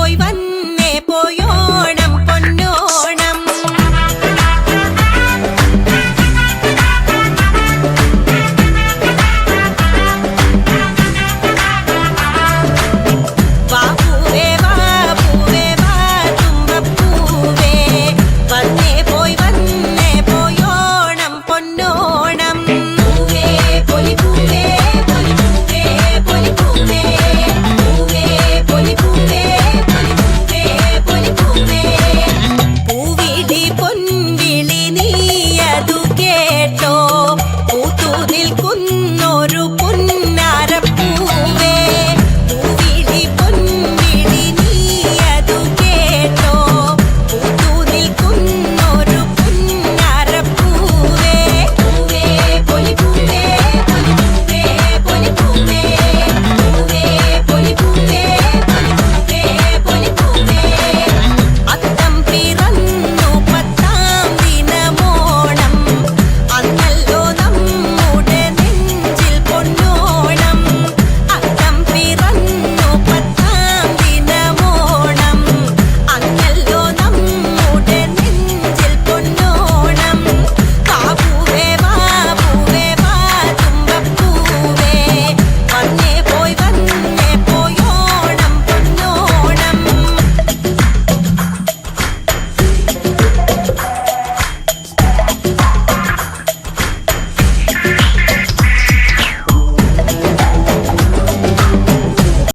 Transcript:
പോയി വന്നേ പോയോണം പൊന്നോണം.